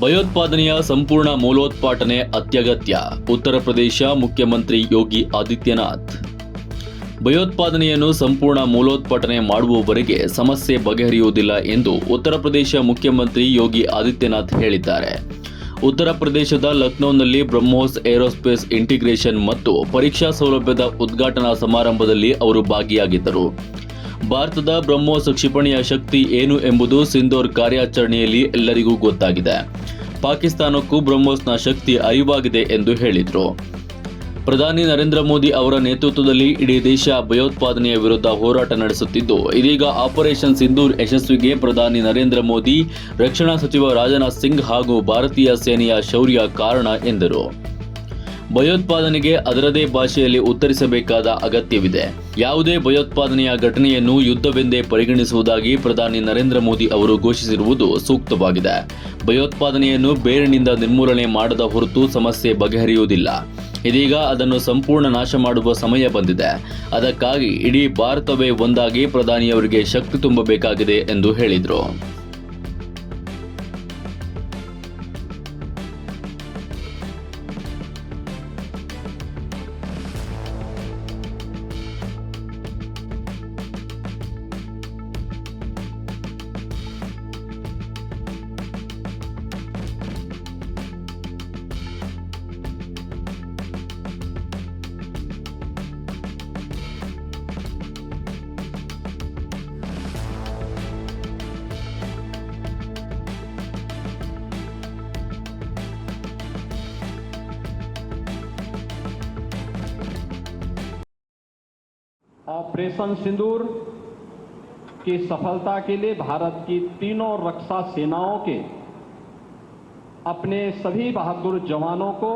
ಭಯೋತ್ಪಾದನೆಯ ಸಂಪೂರ್ಣ ಮೂಲೋತ್ಪಾಟನೆ ಅತ್ಯಗತ್ಯ. ಉತ್ತರ ಪ್ರದೇಶ ಮುಖ್ಯಮಂತ್ರಿ ಯೋಗಿ ಆದಿತ್ಯನಾಥ್. ಭಯೋತ್ಪಾದನೆಯನ್ನು ಸಂಪೂರ್ಣ ಮೂಲೋತ್ಪಾಟನೆ ಮಾಡುವವರೆಗೆ ಸಮಸ್ಯೆ ಬಗೆಹರಿಯುವುದಿಲ್ಲ ಎಂದು ಉತ್ತರ ಪ್ರದೇಶ ಮುಖ್ಯಮಂತ್ರಿ ಯೋಗಿ ಆದಿತ್ಯನಾಥ್ ಹೇಳಿದ್ದಾರೆ. ಉತ್ತರ ಪ್ರದೇಶದ ಲಕ್ನೋನಲ್ಲಿ ಬ್ರಹ್ಮೋಸ್ ಏರೋಸ್ಪೇಸ್ ಇಂಟಿಗ್ರೇಷನ್ ಮತ್ತು ಪರೀಕ್ಷಾ ಸೌಲಭ್ಯದ ಉದ್ಘಾಟನಾ ಸಮಾರಂಭದಲ್ಲಿ ಅವರು ಭಾಗಿಯಾಗಿದ್ದರು. ಭಾರತದ ಬ್ರಹ್ಮೋಸ್ ಕ್ಷಿಪಣಿಯ ಶಕ್ತಿ ಏನು ಎಂಬುದು ಸಿಂಧೋರ್ ಕಾರ್ಯಾಚರಣೆಯಲ್ಲಿ ಎಲ್ಲರಿಗೂ ಗೊತ್ತಾಗಿದೆ. ಪಾಕಿಸ್ತಾನಕ್ಕೂ ಬ್ರಹ್ಮೋಸ್ನ ಶಕ್ತಿ ಅರಿವಾಗಿದೆ ಎಂದು ಹೇಳಿದರು. ಪ್ರಧಾನಿ ನರೇಂದ್ರ ಮೋದಿ ಅವರ ನೇತೃತ್ವದಲ್ಲಿ ಇಡೀ ದೇಶ ಭಯೋತ್ಪಾದನೆಯ ವಿರುದ್ಧ ಹೋರಾಟ ನಡೆಸುತ್ತಿದ್ದು, ಇದೀಗ ಆಪರೇಷನ್ ಸಿಂಧೂರ್ ಯಶಸ್ವಿಗೆ ಪ್ರಧಾನಿ ನರೇಂದ್ರ ಮೋದಿ, ರಕ್ಷಣಾ ಸಚಿವ ರಾಜನಾಥ್ ಸಿಂಗ್ ಹಾಗೂ ಭಾರತೀಯ ಸೇನೆಯ ಶೌರ್ಯ ಕಾರಣ ಎಂದರು. ಭಯೋತ್ಪಾದನೆಗೆ ಅದರದೇ ಭಾಷೆಯಲ್ಲಿ ಉತ್ತರಿಸಬೇಕಾದ ಅಗತ್ಯವಿದೆ. ಯಾವುದೇ ಭಯೋತ್ಪಾದನೆಯ ಘಟನೆಯನ್ನು ಯುದ್ಧವೆಂದೇ ಪರಿಗಣಿಸುವುದಾಗಿ ಪ್ರಧಾನಿ ನರೇಂದ್ರ ಮೋದಿ ಅವರು ಘೋಷಿಸಿರುವುದು ಸೂಕ್ತವಾಗಿದೆ. ಭಯೋತ್ಪಾದನೆಯನ್ನು ಬೇರಿನಿಂದ ನಿರ್ಮೂಲನೆ ಮಾಡದ ಹೊರತು ಸಮಸ್ಯೆ ಬಗೆಹರಿಯುವುದಿಲ್ಲ. ಇದೀಗ ಅದನ್ನು ಸಂಪೂರ್ಣ ನಾಶ ಮಾಡುವ ಸಮಯ ಬಂದಿದೆ. ಅದಕ್ಕಾಗಿ ಇಡೀ ಭಾರತವೇ ಒಂದಾಗಿ ಪ್ರಧಾನಿಯವರಿಗೆ ಶಕ್ತಿ ತುಂಬಬೇಕಾಗಿದೆ ಎಂದು ಹೇಳಿದರು. ऑपरेशन सिंदूर की सफलता के लिए भारत की तीनों रक्षा सेनाओं के अपने सभी बहादुर जवानों को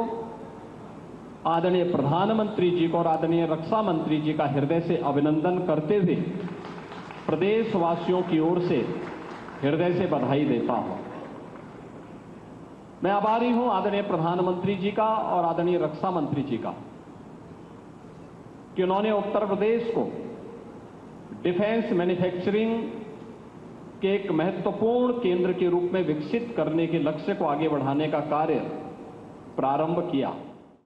आदरणीय प्रधानमंत्री जी को और आदरणीय रक्षा मंत्री जी का हृदय से अभिनंदन करते हुए प्रदेशवासियों की ओर से हृदय से बधाई देता हूँ। मैं आभारी हूँ आदरणीय प्रधानमंत्री जी का और आदरणीय रक्षा मंत्री जी का। कि उन्होंने उत्तर प्रदेश को डिफेंस मैन्युफैक्चरिंग के एक महत्वपूर्ण केंद्र के रूप में विकसित करने के लक्ष्य को आगे बढ़ाने का कार्य प्रारंभ किया।